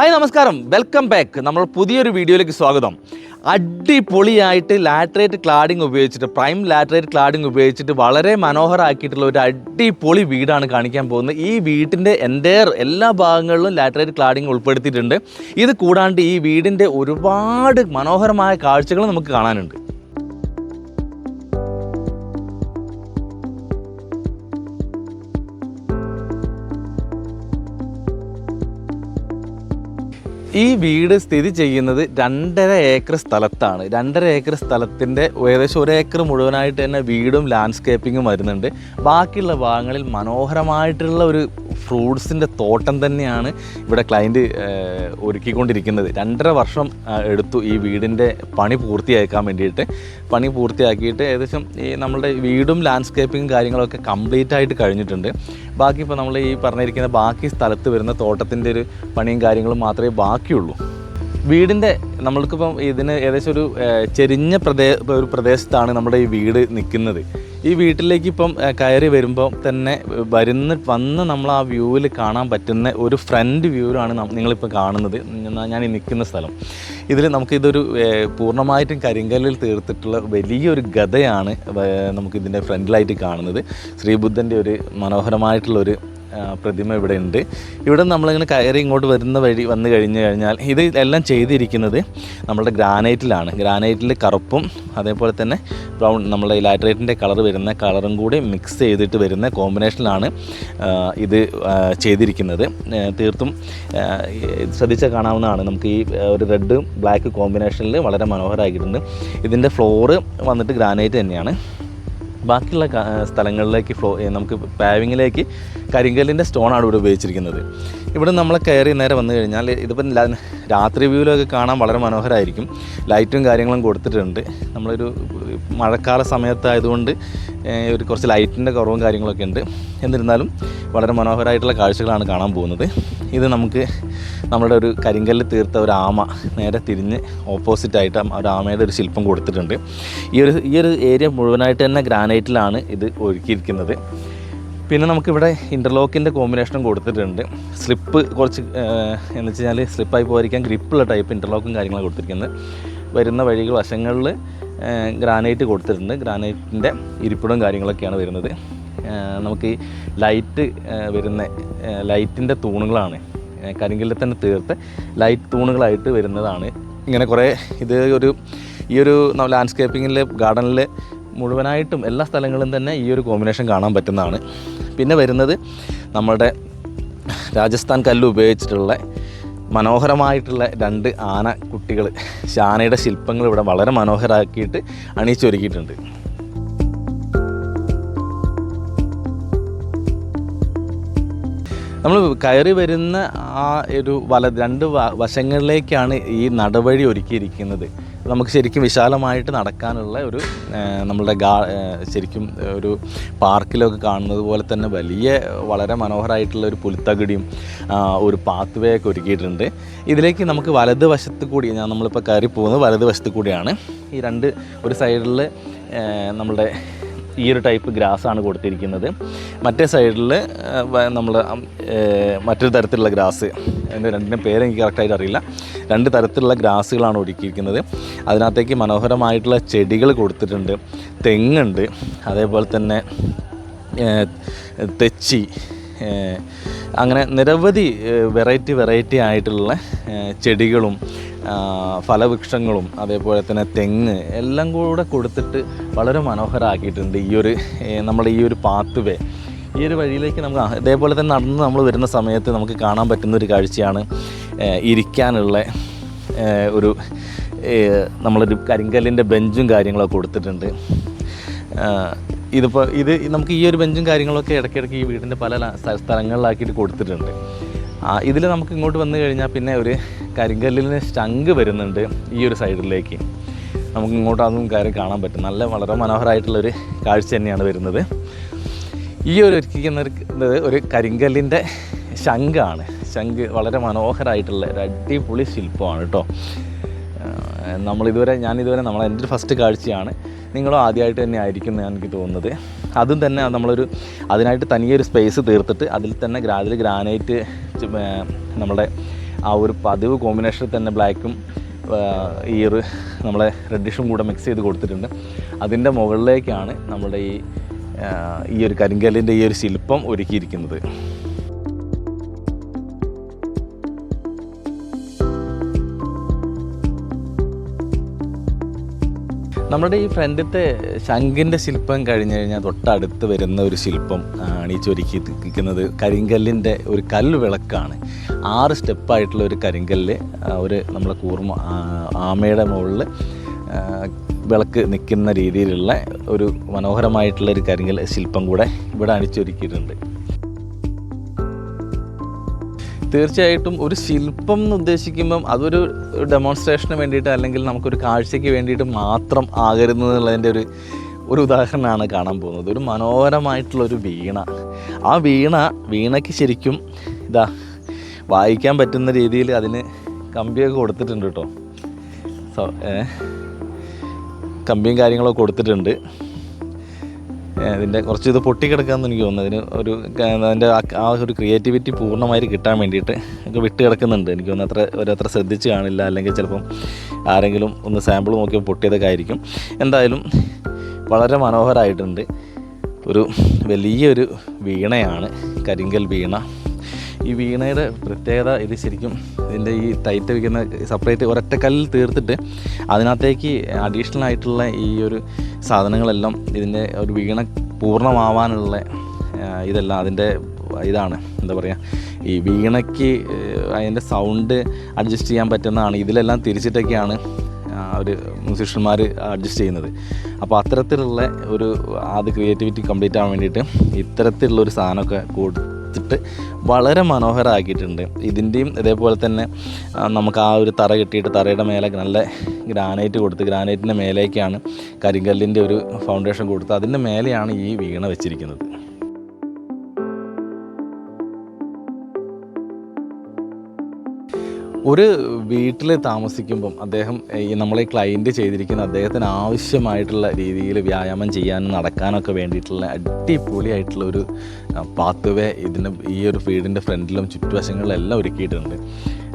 Hi നമസ്കാരം. Welcome back. നമ്മൾ പുതിയൊരു വീഡിയോയിലേക്ക് സ്വാഗതം. അടിപൊളിയായിട്ട് ലാറ്ററേറ്റ് ക്ലാഡിംഗ് ഉപയോഗിച്ചിട്ട് പ്രൈം ലാറ്ററേറ്റ് ക്ലാഡിംഗ് ഉപയോഗിച്ചിട്ട് വളരെ മനോഹരമാക്കിയിട്ടുള്ള ഒരു അടിപൊളി വീടാണ് കാണിക്കാൻ പോകുന്നത്. ഈ വീട്ടിന്റെ എന്റെ എല്ലാ ഭാഗങ്ങളിലും ലാറ്ററേറ്റ് ക്ലാഡിംഗ് ഉൾപ്പെടുത്തിയിട്ടുണ്ട്. ഇത് കൂടാണ്ട് ഈ വീടിന്റെ ഒരുപാട് മനോഹരമായ കാഴ്ചകൾ നമുക്ക് കാണാനുണ്ട്. ഈ വീട് സ്ഥിതി ചെയ്യുന്നത് രണ്ടര ഏക്കർ സ്ഥലത്താണ്. രണ്ടര ഏക്കർ സ്ഥലത്തിന്റെ ഏകദേശം ഒരു ഏക്കർ മുഴുവനായിട്ട് തന്നെ വീടും ലാൻഡ്സ്കേപ്പിങ്ങും വരുന്നുണ്ട്. ബാക്കിയുള്ള ഭാഗങ്ങളിൽ മനോഹരമായിട്ടുള്ള ഒരു ഫ്രൂട്ട്സിന്റെ തോട്ടം തന്നെയാണ് ഇവിടെ ക്ലയന്റ് ഒരുക്കിക്കൊണ്ടിരിക്കുന്നത്. രണ്ടര വർഷം എടുത്തു ഈ വീടിന്റെ പണി പൂർത്തിയാക്കാൻ വേണ്ടിയിട്ട്. പണി പൂർത്തിയാക്കിയിട്ട് ഏകദേശം ഈ നമ്മളുടെ വീടും ലാൻഡ്സ്കേപ്പിങ്ങും കാര്യങ്ങളൊക്കെ കംപ്ലീറ്റ് ആയിട്ട് കഴിഞ്ഞിട്ടുണ്ട്. ബാക്കി ഇപ്പോൾ നമ്മൾ ഈ പറഞ്ഞിരിക്കുന്ന ബാക്കി സ്ഥലത്ത് വരുന്ന തോട്ടത്തിന്റെ ഒരു പണിയും കാര്യങ്ങളും മാത്രമേ ബാക്കിയുള്ളൂ. വീടിന്റെ നമ്മൾക്കിപ്പം ഇതിന് ഏകദേശം ഒരു ചെരിഞ്ഞ പ്രദേ ഒരു പ്രദേശത്താണ് നമ്മുടെ ഈ വീട് നിൽക്കുന്നത്. ഈ വീട്ടിലേക്ക് ഇപ്പം കയറി വരുമ്പോൾ തന്നെ വരുന്ന വന്ന് നമ്മൾ ആ വ്യൂവിൽ കാണാൻ പറ്റുന്ന ഒരു ഫ്രണ്ട് വ്യൂവിലാണ് നിങ്ങളിപ്പോൾ കാണുന്നത്. ഞാൻ- ഈ നിൽക്കുന്ന സ്ഥലം. ഇതിൽ നമുക്കിതൊരു പൂർണമായിട്ടും കരിങ്കല്ലിൽ തീർത്തിട്ടുള്ള വലിയൊരു ഗതയാണ് നമുക്കിതിന്റെ ഫ്രണ്ടിലായിട്ട് കാണുന്നത്. ശ്രീബുദ്ധന്റെ ഒരു മനോഹരമായിട്ടുള്ള ഒരു ആ, പ്രതിമ ഇവിടെ ഉണ്ട്. ഇവിടെ നമ്മളിങ്ങനെ കയറി ഇങ്ങോട്ട് വരുന്ന വഴി വന്നു കഴിഞ്ഞു കഴിഞ്ഞാൽ ഇത് എല്ലാം ചെയ്തിരിക്കുന്നത് നമ്മുടെ ഗ്രാനൈറ്റിലാണ്. ഗ്രാനൈറ്റിൽ കറുപ്പും അതേപോലെ തന്നെ ബ്രൗൺ നമ്മളെ ലാറ്ററേറ്റിന്റെ കളർ വരുന്ന കളറും കൂടി മിക്സ് ചെയ്തിട്ട് വരുന്ന കോമ്പിനേഷനിലാണ് ഇത് ചെയ്തിരിക്കുന്നത്. തീർത്തും ശ്രദ്ധിച്ചാൽ കാണാവുന്നതാണ്. നമുക്ക് ഈ ഒരു റെഡ് ബ്ലാക്ക് കോമ്പിനേഷനിൽ വളരെ മനോഹരമാക്കിയിട്ടുണ്ട് ഇതിന്റെ ഫ്ലോറ് വന്നിട്ട് ഗ്രാനൈറ്റ് തന്നെയാണ്. ബാക്കിയുള്ള സ്ഥലങ്ങളിലേക്ക് ഫ്ലോ നമുക്ക് പാവിങ്ങിലേക്ക് കരിങ്കല്ലിന്റെ സ്റ്റോണാണ് ഇവിടെ ഉപയോഗിച്ചിരിക്കുന്നത്. ഇവിടെ നമ്മൾ കയറി നേരെ വന്നു കഴിഞ്ഞാൽ ഇതിപ്പം രാത്രി വ്യൂവിലൊക്കെ കാണാൻ വളരെ മനോഹരമായിരിക്കും ലൈറ്റും കാര്യങ്ങളും കൊടുത്തിട്ടുണ്ട്. നമ്മളൊരു മഴക്കാല സമയത്തായതുകൊണ്ട് ഒരു കുറച്ച് ലൈറ്റിന്റെ കുറവും കാര്യങ്ങളൊക്കെ ഉണ്ട്. എന്നിരുന്നാലും വളരെ മനോഹരമായിട്ടുള്ള കാഴ്ചകളാണ് കാണാൻ പോകുന്നത്. ഇത് നമുക്ക് നമ്മുടെ ഒരു കരിങ്കല്ല് തീർത്ത ഒരു ആമ നേരെ തിരിഞ്ഞ് ഓപ്പോസിറ്റായിട്ട് ഒരു ആമയുടെ ഒരു ശില്പം കൊടുത്തിട്ടുണ്ട്. ഈ ഒരു ഈ ഒരു ഏരിയ മുഴുവനായിട്ട് തന്നെ ഗ്രാനൈറ്റിലാണ് ഇത് ഒരുക്കിയിരിക്കുന്നത്. പിന്നെ നമുക്കിവിടെ ഇന്റർലോക്കിന്റെ കോമ്പിനേഷനും കൊടുത്തിട്ടുണ്ട്. സ്ലിപ്പ് കുറച്ച് എന്ന് വെച്ച് കഴിഞ്ഞാൽ സ്ലിപ്പായി പോയിരിക്കാൻ ഗ്രിപ്പുള്ള ടൈപ്പ് ഇന്റർലോക്കും കാര്യങ്ങളും കൊടുത്തിരിക്കുന്നത്. വരുന്ന വഴികൾ വശങ്ങളിൽ ഗ്രാനൈറ്റ് കൊടുത്തിട്ടുണ്ട്. ഗ്രാനൈറ്റിന്റെ ഇരിപ്പിടവും കാര്യങ്ങളൊക്കെയാണ് വരുന്നത്. നമുക്ക് ലൈറ്റ് വരുന്ന ലൈറ്റിന്റെ തൂണുകളാണ്. കരിങ്കല്ലിൽ തന്നെ തീർത്ത് ലൈറ്റ് തൂണുകളായിട്ട് വരുന്നതാണ്. ഇങ്ങനെ കുറേ ഇത് ഒരു ഈ ഒരു ലാൻഡ്സ്കേപ്പിങ്ങിൽ ഗാർഡനിൽ മുഴുവനായിട്ടും എല്ലാ സ്ഥലങ്ങളും തന്നെ ഈ ഒരു കോമ്പിനേഷൻ കാണാൻ പറ്റുന്നതാണ്. പിന്നെ വരുന്നത് നമ്മുടെ രാജസ്ഥാൻ കല്ല് ഉപയോഗിച്ചിട്ടുള്ള മനോഹരമായിട്ടുള്ള രണ്ട് ആന കുട്ടികൾ ശാനയുടെ ശില്പങ്ങൾ ഇവിടെ വളരെ മനോഹരമാക്കിയിട്ട് അണിയിച്ചൊരുക്കിയിട്ടുണ്ട്. നമ്മൾ കയറി വരുന്ന ആ ഒരു വല രണ്ട് വശങ്ങളിലേക്കാണ് ഈ നടവഴി ഒരുക്കിയിരിക്കുന്നത്. നമുക്ക് ശരിക്കും വിശാലമായിട്ട് നടക്കാനുള്ള ഒരു നമ്മളുടെ ഗാ ശരിക്കും ഒരു പാർക്കിലൊക്കെ കാണുന്നത് പോലെ തന്നെ വലിയ വളരെ മനോഹരമായിട്ടുള്ള ഒരു പുൽത്തകിടിയും ഒരു പാത്ത് വേ ഒക്കെ ഒരുക്കിയിട്ടുണ്ട്. ഇതിലേക്ക് നമുക്ക് വലത് വശത്ത് കൂടി ഞാൻ നമ്മളിപ്പോൾ കയറി പോകുന്നത് വലത് വശത്ത് കൂടിയാണ്. ഈ രണ്ട് ഒരു സൈഡിൽ നമ്മളുടെ ഈ ഒരു ടൈപ്പ് ഗ്രാസ് ആണ് കൊടുത്തിരിക്കുന്നത്. മറ്റേ സൈഡിൽ നമ്മൾ മറ്റൊരു തരത്തിലുള്ള ഗ്രാസ് എന്റെ രണ്ടിന്റെ പേര് എനിക്ക് കറക്റ്റായിട്ട് അറിയില്ല. രണ്ട് തരത്തിലുള്ള ഗ്രാസുകളാണ് ഒരുക്കിയിരിക്കുന്നത്. അതിനകത്തേക്ക് മനോഹരമായിട്ടുള്ള ചെടികൾ കൊടുത്തിട്ടുണ്ട്. തെങ്ങുണ്ട്. അതേപോലെ തന്നെ തെച്ചി അങ്ങനെ നിരവധി വെറൈറ്റി വെറൈറ്റി ആയിട്ടുള്ള ചെടികളും ഫലവൃക്ഷങ്ങളും അതേപോലെ തന്നെ തെങ്ങ് എല്ലാം കൂടെ കൊടുത്തിട്ട് വളരെ മനോഹരമാക്കിയിട്ടുണ്ട് ഈ ഒരു നമ്മുടെ ഈ ഒരു പാത്ത് വേ ഈ ഒരു വഴിയിലേക്ക് നമുക്ക് ഇതേപോലെ തന്നെ നടന്ന് നമ്മൾ വരുന്ന സമയത്ത് നമുക്ക് കാണാൻ പറ്റുന്ന ഒരു കാഴ്ചയാണ് ഇരിക്കാനുള്ള ഒരു നമ്മളൊരു കരിങ്കല്ലിന്റെ ബെഞ്ചും കാര്യങ്ങളൊക്കെ കൊടുത്തിട്ടുണ്ട്. ഇതിപ്പോൾ ഇത് നമുക്ക് ഈ ഒരു ബെഞ്ചും കാര്യങ്ങളൊക്കെ ഇടയ്ക്കിടയ്ക്ക് ഈ വീടിന്റെ പല സ്ഥലങ്ങളിലാക്കിയിട്ട് കൊടുത്തിട്ടുണ്ട്. ഇതിൽ നമുക്ക് ഇങ്ങോട്ട് വന്നു കഴിഞ്ഞാൽ പിന്നെ ഒരു കരിങ്കല്ലിന് സ്റ്റങ്ക് വരുന്നുണ്ട് ഈ ഒരു സൈഡിലേക്ക് നമുക്ക് ഇങ്ങോട്ട് അതും കയറി കാണാൻ പറ്റും. നല്ല വളരെ മനോഹരമായിട്ടുള്ളൊരു കാഴ്ച തന്നെയാണ് വരുന്നത്. ഈ ഒരു ഒരുക്കുന്നത് ഒരു കരിങ്കല്ലിന്റെ ശംഖാണ്. ശംഖ് വളരെ മനോഹരമായിട്ടുള്ള ഒരു അടിപൊളി ശില്പമാണ് കേട്ടോ. നമ്മളിതുവരെ ഞാനിതുവരെ നമ്മൾ എന്റെ ഒരു ഫസ്റ്റ് കാഴ്ചയാണ്. നിങ്ങളും ആദ്യമായിട്ട് തന്നെ ആയിരിക്കും എന്ന് എനിക്ക് തോന്നുന്നത്. അതും തന്നെ നമ്മളൊരു അതിനായിട്ട് തനിയൊരു സ്പേസ് തീർത്തിട്ട് അതിൽ തന്നെ ഗ്രാ അതിൽ ഗ്രാനൈറ്റ് നമ്മുടെ ആ ഒരു പതിവ് കോമ്പിനേഷനിൽ തന്നെ ബ്ലാക്കും ഈ ഒരു നമ്മളെ റെഡിഷും കൂടെ മിക്സ് ചെയ്ത് കൊടുത്തിട്ടുണ്ട്. അതിന്റെ മുകളിലേക്കാണ് നമ്മുടെ ഈ ഈ ഒരു കരിങ്കല്ലിന്റെ ഈ ഒരു ശില്പം ഒരുക്കിയിരിക്കുന്നത്. നമ്മുടെ ഈ ഫ്രണ്ടിലത്തെ ശംഖിന്റെ ശില്പം കഴിഞ്ഞ് കഴിഞ്ഞാൽ തൊട്ടടുത്ത് വരുന്ന ഒരു ശില്പം ആണ് ഈ ചൊരുക്കി നിൽക്കുന്നത് കരിങ്കല്ലിന്റെ ഒരു കല്ല് വിളക്കാണ്. ആറ് സ്റ്റെപ്പായിട്ടുള്ള ഒരു കരിങ്കല്ല് ഒരു നമ്മളെ കൂർമ്മ ആമയുടെ മുകളിൽ വിളക്ക് നിൽക്കുന്ന രീതിയിലുള്ള ഒരു മനോഹരമായിട്ടുള്ള ഒരു കരിങ്കൽ ശില്പം കൂടെ ഇവിടെ അണിച്ചൊരുക്കിയിട്ടുണ്ട് തീർച്ചയായിട്ടും ഒരു ശില്പം എന്ന് ഉദ്ദേശിക്കുമ്പം അതൊരു ഡെമോൺസ്ട്രേഷന് വേണ്ടിയിട്ട് അല്ലെങ്കിൽ നമുക്കൊരു കാഴ്ചയ്ക്ക് വേണ്ടിയിട്ട് മാത്രം ആകരുത് എന്നുള്ളതിന്റെ ഒരു ഒരു ഉദാഹരണമാണ് കാണാൻ പോകുന്നത്. ഒരു മനോഹരമായിട്ടുള്ളൊരു വീണ. ആ വീണ വീണയ്ക്ക് ശരിക്കും ഇതാ വായിക്കാൻ പറ്റുന്ന രീതിയിൽ അതിന് കമ്പിയൊക്കെ കൊടുത്തിട്ടുണ്ട് കേട്ടോ. സോ കമ്പിയും കാര്യങ്ങളൊക്കെ കൊടുത്തിട്ടുണ്ട്. ഇതിന്റെ കുറച്ച് ഇത് പൊട്ടിക്കിടക്കാമെന്ന് എനിക്ക് തോന്നുന്നു. അതിന് ഒരു അതിന്റെ ആ- ഒരു ക്രിയേറ്റിവിറ്റി പൂർണമായി കിട്ടാൻ വേണ്ടിയിട്ട് ഒക്കെ വിട്ട് കിടക്കുന്നുണ്ട്. എനിക്ക് തോന്നുന്നു അത്ര ഒരത്ര ശ്രദ്ധിച്ച് കാണില്ല. അല്ലെങ്കിൽ ചിലപ്പം ആരെങ്കിലും ഒന്ന് സാമ്പിൾ നോക്കി പൊട്ടിയതൊക്കെ ആയിരിക്കും. എന്തായാലും വളരെ മനോഹരമായിട്ടുണ്ട് ഒരു വലിയൊരു വീണയാണ്. കരിങ്കൽ വീണ. ഈ വീണയുടെ പ്രത്യേകത ഇത് ശരിക്കും ഇതിന്റെ ഈ ടൈറ്റ് വയ്ക്കുന്ന സെപ്പറേറ്റ് ഒരൊറ്റ കല്ലിൽ തീർത്തിട്ട് അതിനകത്തേക്ക് അഡീഷണൽ ആയിട്ടുള്ള ഈ ഒരു സാധനങ്ങളെല്ലാം ഇതിന്റെ ഒരു വീണ പൂർണമാവാനുള്ള ഇതെല്ലാം അതിന്റെ ഇതാണ്. എന്താ പറയുക ഈ വീണയ്ക്ക് അതിന്റെ സൗണ്ട് അഡ്ജസ്റ്റ് ചെയ്യാൻ പറ്റുന്നതാണ്. ഇതിലെല്ലാം തിരിച്ചിട്ടൊക്കെയാണ് ഒരു മ്യൂസീഷ്യന്മാർ അഡ്ജസ്റ്റ് ചെയ്യുന്നത്. അപ്പോൾ അത്തരത്തിലുള്ള ഒരു അത് ക്രിയേറ്റിവിറ്റി കംപ്ലീറ്റ് ആവാൻ വേണ്ടിയിട്ട് ഇത്തരത്തിലുള്ള ഒരു സാധനമൊക്കെ കൊടുത്തിട്ട് വളരെ മനോഹരമാക്കിയിട്ടുണ്ട് ഇതിന്റെയും ഇതേപോലെ തന്നെ നമുക്ക് ആ ഒരു തറ കിട്ടിയിട്ട് തറയുടെ മേലെ നല്ല ഗ്രാനൈറ്റ് കൊടുത്ത് ഗ്രാനൈറ്റിന്റെ മേലേക്കാണ് കരിങ്കല്ലിന്റെ ഒരു ഫൗണ്ടേഷൻ കൊടുത്ത് അതിന്റെ മേലെയാണ് ഈ വീണ വെച്ചിരിക്കുന്നത്. ഒരു വീട്ടിൽ താമസിക്കുമ്പം അദ്ദേഹം നമ്മളെ ക്ലയന്റ് ചെയ്തിരിക്കുന്ന അദ്ദേഹത്തിന് ആവശ്യമായിട്ടുള്ള രീതിയിൽ വ്യായാമം ചെയ്യാനും നടക്കാനൊക്കെ വേണ്ടിയിട്ടുള്ള അടിപൊളിയായിട്ടുള്ള ഒരു പാത്ത് വേ ഇതിന് ഈ ഒരു വീടിന്റെ ഫ്രണ്ടിലും ചുറ്റുവശങ്ങളിലെല്ലാം ഒരുക്കിയിട്ടുണ്ട്.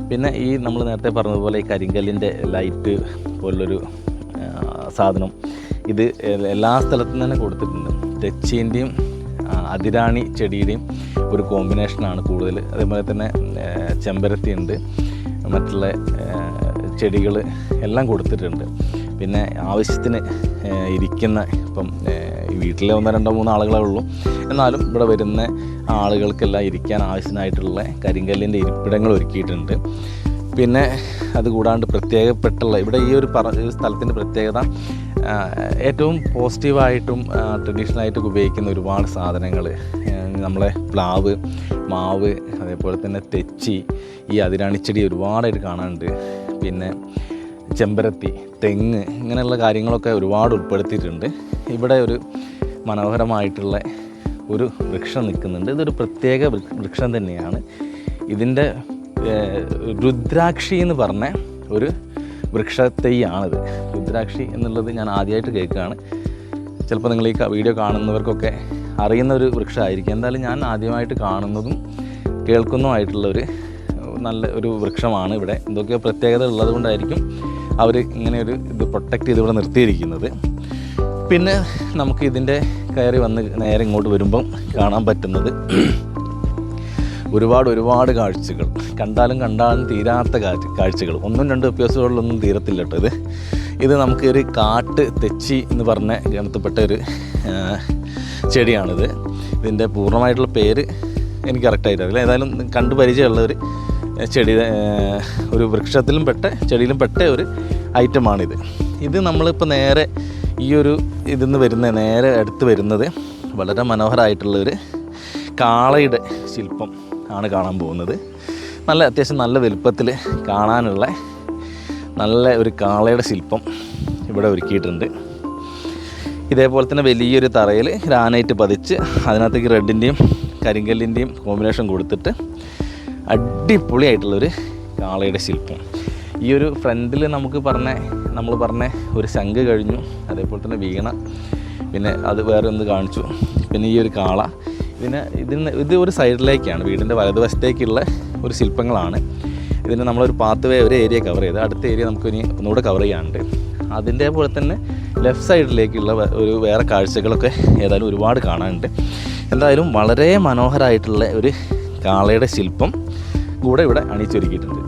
പിന്നെ ഈ നമ്മൾ നേരത്തെ പറഞ്ഞതുപോലെ ഈ കരിങ്കല്ലിന്റെ ലൈറ്റ് പോലുള്ളൊരു സാധനം ഇത് എല്ലാ സ്ഥലത്തും തന്നെ കൊടുത്തിട്ടുണ്ട്. തെച്ചീന്റെയും അതിരാണി ചെടിയുടെയും ഒരു കോമ്പിനേഷനാണ് കൂടുതൽ. അതേപോലെ തന്നെ ചെമ്പരത്തി ഉണ്ട് മറ്റുള്ള ചെടികൾ എല്ലാം കൊടുത്തിട്ടുണ്ട്. പിന്നെ ആവശ്യത്തിന് ഇരിക്കുന്ന ഇപ്പം വീട്ടിലെ ഒന്നോ രണ്ടോ മൂന്നോ ആളുകളേ ഉള്ളൂ. എന്നാലും ഇവിടെ വരുന്ന ആളുകൾക്കെല്ലാം ഇരിക്കാൻ ആവശ്യമായിട്ടുള്ള കരിങ്കല്ലിന്റെ ഇരിപ്പിടങ്ങൾ ഒരുക്കിയിട്ടുണ്ട്. പിന്നെ അതുകൂടാണ്ട് പ്രത്യേകപ്പെട്ടുള്ള ഇവിടെ ഈ ഒരു പറ സ്ഥലത്തിന്റെ പ്രത്യേകത ഏറ്റവും പോസിറ്റീവായിട്ടും ട്രഡീഷണലായിട്ടും ഉപയോഗിക്കുന്ന ഒരുപാട് സാധനങ്ങൾ നമ്മളെ പ്ലാവ് മാവ് അതേപോലെ തന്നെ തെച്ചി ഈ അതിരാണിച്ചെടി ഒരുപാടായിട്ട് കാണാനുണ്ട്. പിന്നെ ചെമ്പരത്തി തെങ്ങ് ഇങ്ങനെയുള്ള കാര്യങ്ങളൊക്കെ ഒരുപാട് ഉൾപ്പെടുത്തിയിട്ടുണ്ട്. ഇവിടെ ഒരു മനോഹരമായിട്ടുള്ള ഒരു വൃക്ഷം നിൽക്കുന്നുണ്ട്. ഇതൊരു പ്രത്യേക വൃക്ഷം തന്നെയാണ്. ഇതിന്റെ രുദ്രാക്ഷി എന്ന് പറഞ്ഞ ഒരു വൃക്ഷത്തൈയാണിത്. രുദ്രാക്ഷി എന്നുള്ളത് ഞാൻ ആദ്യമായിട്ട് കേൾക്കുകയാണ്. ചിലപ്പോൾ നിങ്ങൾ ഈ വീഡിയോ കാണുന്നവർക്കൊക്കെ അറിയുന്ന ഒരു വൃക്ഷമായിരിക്കും. എന്തായാലും ഞാൻ ആദ്യമായിട്ട് കാണുന്നതും കേൾക്കുന്നതുമായിട്ടുള്ള ഒരു നല്ല ഒരു വൃക്ഷമാണ് ഇവിടെ. എന്തൊക്കെയോ പ്രത്യേകത ഉള്ളത് കൊണ്ടായിരിക്കും അവർ ഇങ്ങനെ ഒരു ഇത് പ്രൊട്ടക്റ്റ് ചെയ്ത് ഇവിടെ നിർത്തിയിരിക്കുന്നത്. പിന്നെ നമുക്ക് ഇതിന്റെ കയറി വന്ന് നേരെ ഇങ്ങോട്ട് വരുമ്പം കാണാൻ പറ്റുന്നത് ഒരുപാട് ഒരുപാട് കാഴ്ചകൾ. കണ്ടാലും കണ്ടാലും തീരാത്ത കാഴ്ച കാഴ്ചകൾ. ഒന്നും രണ്ട് എപ്പിസോഡിലൊന്നും തീരത്തില്ല കേട്ടോ ഇത്. ഇത് നമുക്ക് ഒരു കാട്ട് തെച്ചി എന്ന് പറഞ്ഞ ഗണത്തിൽപ്പെട്ട ഒരു ചെടിയാണിത്. ഇതിന്റെ പൂർണമായിട്ടുള്ള പേര് എനിക്ക് കറക്റ്റായിട്ട് അറിയില്ല. ഏതായാലും കണ്ടു പരിചയമുള്ള ഒരു ചെടി ഒരു വൃക്ഷത്തിലും പെട്ട ചെടിയിലും പെട്ട ഒരു ഐറ്റമാണിത്. ഇത് നമ്മളിപ്പോൾ നേരെ ഈ ഒരു ഇതിൽ നിന്ന് വരുന്ന നേരെ അടുത്ത് വരുന്നത് വളരെ മനോഹരമായിട്ടുള്ള ഒരു കാളയുടെ ശില്പം ആണ് കാണാൻ പോകുന്നത്. നല്ല അത്യാവശ്യം നല്ല വലുപ്പത്തിൽ കാണാനുള്ള നല്ല ഒരു കാളയുടെ ശില്പം ഇവിടെ ഒരുക്കിയിട്ടുണ്ട്. ഇതേപോലെ തന്നെ വലിയൊരു തറയിൽ ഗ്രാനൈറ്റ് പതിച്ച് അതിനകത്തേക്ക് റെഡിന്റെയും കരിങ്കല്ലിന്റെയും കോമ്പിനേഷൻ കൊടുത്തിട്ട് അടിപൊളിയായിട്ടുള്ളൊരു കാളയുടെ ശില്പം. ഈ ഒരു ഫ്രണ്ടിൽ നമുക്ക് പറഞ്ഞ നമ്മൾ പറഞ്ഞ ഒരു ശംഖ് കഴിഞ്ഞു അതേപോലെ തന്നെ വീണ പിന്നെ അത് വേറെ ഒന്ന് കാണിച്ചു പിന്നെ ഈ ഒരു കാള. ഇതിന് ഇതിന് ഇത് ഒരു സൈഡിലേക്കാണ് വീടിന്റെ വലതുവശത്തേക്കുള്ള ഒരു ശില്പങ്ങളാണ്. ഇതിന് നമ്മളൊരു പാത്ത് വേ ഒരു ഏരിയ കവർ ചെയ്ത് അടുത്ത ഏരിയ നമുക്ക് ഇനി ഒന്നുകൂടെ കവർ ചെയ്യാനുണ്ട്. അതിന്റെ പോലെ തന്നെ ലെഫ്റ്റ് സൈഡിലേക്കുള്ള ഒരു വേറെ കാഴ്ചകളൊക്കെ ഏതായാലും ഒരുപാട് കാണാനുണ്ട്. എന്തായാലും വളരെ മനോഹരമായിട്ടുള്ള ഒരു കാളയുടെ ശില്പം കൂടെ ഇവിടെ അണിച്ചൊരുക്കിയിട്ടുണ്ട്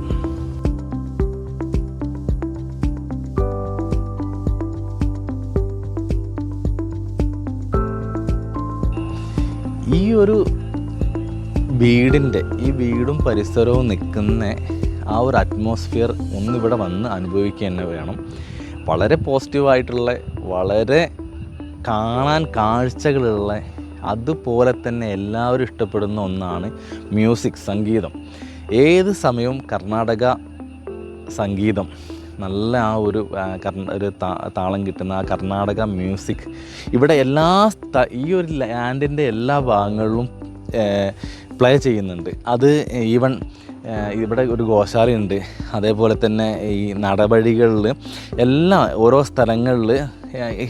ഈ ഒരു വീടിന്റെ ഈ വീടും പരിസരവും നിൽക്കുന്ന ആ ഒരു അറ്റ്മോസ്ഫിയർ ഒന്നിവിടെ വന്ന് അനുഭവിക്കുക തന്നെ വേണം. വളരെ പോസിറ്റീവായിട്ടുള്ള വളരെ കാണാൻ കാഴ്ചകളുള്ള അതുപോലെ തന്നെ എല്ലാവരും ഇഷ്ടപ്പെടുന്ന ഒന്നാണ് മ്യൂസിക് സംഗീതം. ഏത് സമയവും കർണാടക സംഗീതം നല്ല ആ ഒരു ഒരു താളം കിട്ടുന്ന ആ കർണാടക മ്യൂസിക്. ഇവിടെ എല്ലാ ഈ ഒരു ലാൻഡിന്റെ എല്ലാ ഭാഗങ്ങളിലും പ്ലേ ചെയ്യുന്നുണ്ട്. അത് ഈവൻ ഇവിടെ ഒരു ഗോശാലയുണ്ട്. അതേപോലെ തന്നെ ഈ നടപടികളിൽ എല്ലാ ഓരോ സ്ഥലങ്ങളിൽ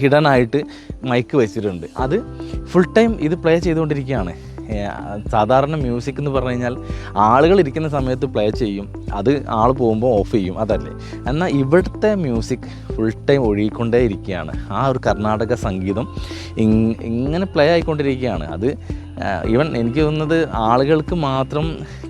ഹിഡൻ ആയിട്ട് മൈക്ക് വെച്ചിട്ടുണ്ട്. അത് ഫുൾ ടൈം ഇത് പ്ലേ ചെയ്തുകൊണ്ടിരിക്കുകയാണ്. സാധാരണ മ്യൂസിക് എന്ന് പറഞ്ഞു കഴിഞ്ഞാൽ ആളുകൾ ഇരിക്കുന്ന സമയത്ത് പ്ലേ ചെയ്യും. അത് ആൾ പോകുമ്പോൾ ഓഫ് ചെയ്യും അതല്ലേ. എന്നാൽ ഇവിടുത്തെ മ്യൂസിക് ഫുൾ ടൈം ഒഴുകിക്കൊണ്ടേ ഇരിക്കുകയാണ് ആ ഒരു കർണാടക സംഗീതം ഇങ് ഇങ്ങനെ പ്ലേ ആയിക്കൊണ്ടിരിക്കുകയാണ്. അത് ഈവൻ എനിക്ക് തോന്നുന്നത് ആളുകൾക്ക് മാത്രം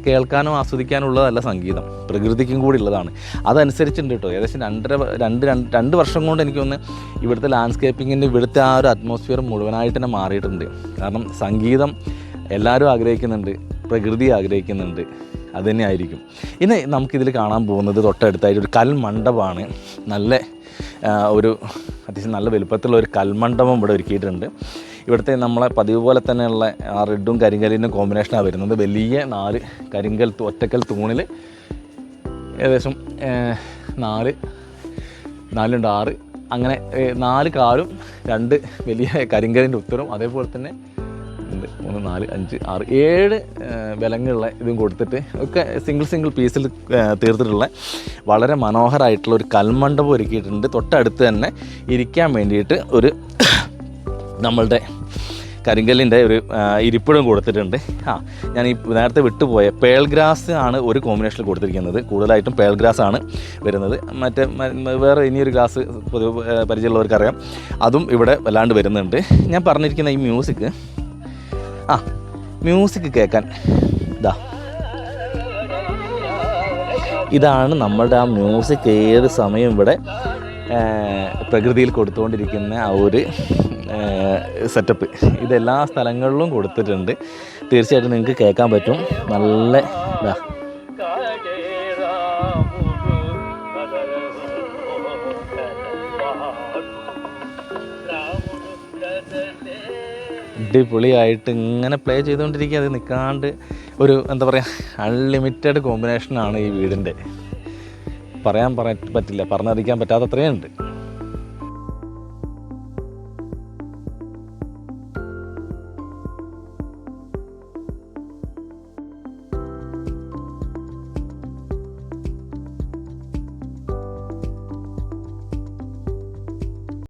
കേൾക്കാനും ആസ്വദിക്കാനുള്ളതല്ല സംഗീതം. പ്രകൃതിക്കും കൂടി ഉള്ളതാണ്. അതനുസരിച്ചുണ്ട് കേട്ടോ ഏകദേശം രണ്ടര രണ്ട് രണ്ട് വർഷം കൊണ്ട് എനിക്ക് തോന്നുന്നു ഇവിടുത്തെ ലാൻഡ്സ്കേപ്പിങ്ങിന്റെ ഇവിടുത്തെ ആ ഒരു അറ്റ്മോസ്ഫിയർ മുഴുവനായിട്ട് തന്നെ മാറിയിട്ടുണ്ട്. കാരണം സംഗീതം എല്ലാവരും ആഗ്രഹിക്കുന്നുണ്ട് പ്രകൃതി ആഗ്രഹിക്കുന്നുണ്ട് അത് ആയിരിക്കും. ഇനി നമുക്കിതിൽ കാണാൻ പോകുന്നത് തൊട്ടടുത്തായിട്ട് ഒരു കൽമണ്ഡപമാണ്. നല്ല ഒരു അത്യാവശ്യം നല്ല വലുപ്പത്തിലുള്ള ഒരു കൽമണ്ഡപം ഇവിടെ ഒരുക്കിയിട്ടുണ്ട്. ഇവിടുത്തെ നമ്മളെ പതിവ് പോലെ തന്നെയുള്ള ആ റെഡും കരിങ്കലിന്റെ കോമ്പിനേഷനാണ് വരുന്നത്. വലിയ നാല് കരിങ്കൽ ഒറ്റക്കൽ തൂണിൽ ഏകദേശം നാല് നാലുണ്ട് ആറ്. അങ്ങനെ നാല് കാലും രണ്ട് വലിയ കരിങ്കലിന്റെ ഉത്തരവും അതേപോലെ തന്നെ ഉണ്ട് മൂന്ന് നാല് അഞ്ച് ആറ് ഏഴ് വിലങ്ങളുള്ള വിലങ്ങുള്ള ഇതും കൊടുത്തിട്ട് ഒക്കെ സിംഗിൾ സിംഗിൾ പീസിൽ തീർത്തിട്ടുള്ള വളരെ മനോഹരമായിട്ടുള്ള ഒരു കൽമണ്ഡപം ഒരുക്കിയിട്ടുണ്ട്. തൊട്ടടുത്ത് തന്നെ ഇരിക്കാൻ വേണ്ടിയിട്ട് ഒരു നമ്മളുടെ കരിങ്കല്ലിന്റെ ഒരു ഇരിപ്പിടം കൊടുത്തിട്ടുണ്ട്. ആ ഞാൻ ഈ നേരത്തെ വിട്ടുപോയ പേൾഗ്രാസ് ആണ് ഒരു കോമ്പിനേഷനിൽ കൊടുത്തിരിക്കുന്നത്. കൂടുതലായിട്ടും പേൾഗ്രാസ് ആണ് വരുന്നത്. മറ്റേ വേറെ ഇനിയൊരു ഗ്ലാസ് പൊതുവെ പരിചയമുള്ളവർക്കറിയാം. അതും ഇവിടെ വല്ലാണ്ട് വരുന്നുണ്ട്. ഞാൻ പറഞ്ഞിരിക്കുന്ന ഈ മ്യൂസിക് ആ മ്യൂസിക് കേൾക്കാൻ ഇതാ ഇതാണ് നമ്മളുടെ ആ മ്യൂസിക് ഏത് സമയം ഇവിടെ പ്രകൃതിയിൽ കൊടുത്തുകൊണ്ടിരിക്കുന്ന ആ ഒരു സെറ്റപ്പ് ഇതെല്ലാ സ്ഥലങ്ങളിലും കൊടുത്തിട്ടുണ്ട്. തീർച്ചയായിട്ടും നിങ്ങൾക്ക് കേൾക്കാൻ പറ്റും. നല്ല ഇതാ. അടിപൊളിയായിട്ട് ഇങ്ങനെ പ്ലേ ചെയ്തുകൊണ്ടിരിക്കുക. അത് നിൽക്കാണ്ട് ഒരു എന്താ പറയുക അൺലിമിറ്റഡ് കോമ്പിനേഷനാണ് ഈ വീടിന്റെ. പറയാൻ പറ്റില്ല. പറഞ്ഞറിയിക്കാൻ പറ്റാത്ത ഉണ്ട്